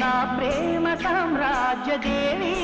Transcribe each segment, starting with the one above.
నా ప్రేమ సామ్రాజ్య దేవీ.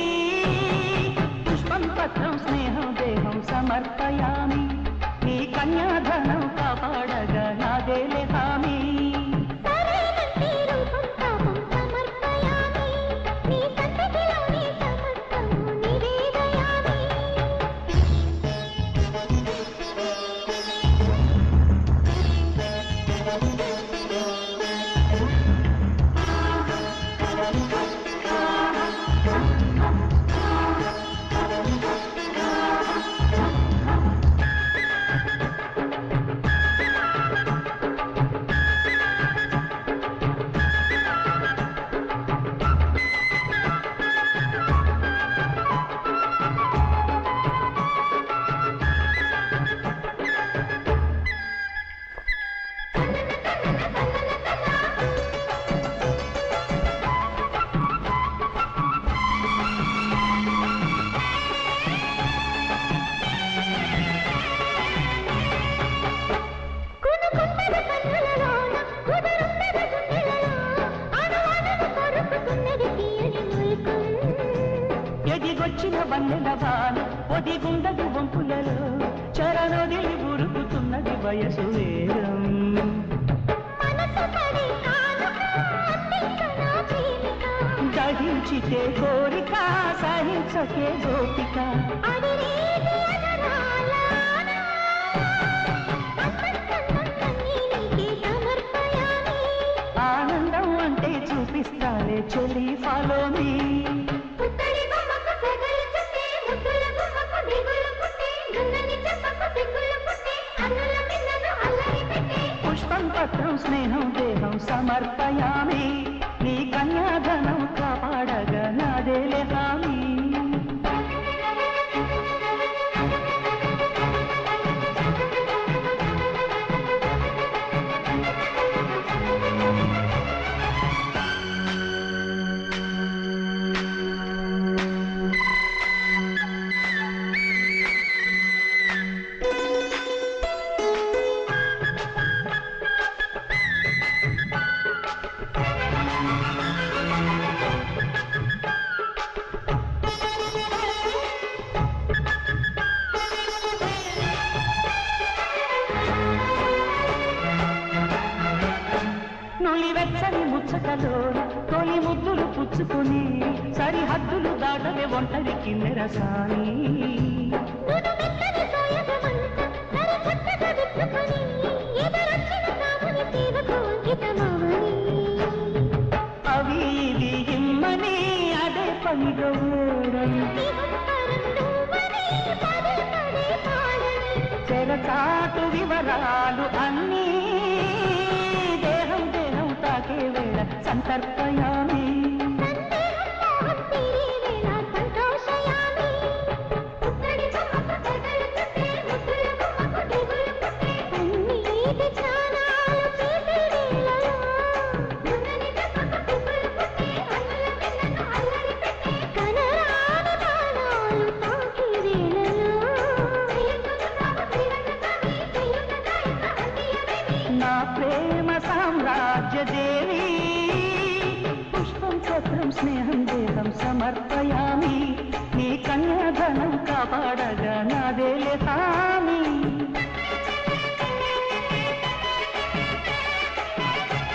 వన్నెల వాన ఒదిగుండదు వంపులలో చరణొదిలి ఉరుకుతున్నది వయసు ప్రేమిక దహించితే కోరిక సహించకే గోపిక. ఆనందం అంటే చూపిస్తాలే చెలి ఫాలో మీ. మాత్రం స్నేహం దేహం సమర్పయామి. నీ కన్యాధనం కాపాడగా నాదేలే హామీ. నులి వెచ్చని ముచ్చటలో తొలి ముద్దులు పుచ్చుకుని సరిహద్దులు దాటవే ఒంటరి కిన్నెరసాని అవి ఇవి ఇమ్మని అదే పనిగా ఓడని చెరచాటు వివరాలు అన్నీ கற்பயா నా ప్రేమ సామ్రాజ్య దేవి పుష్పం పత్రం స్నేహం దేహం సమర్పయామి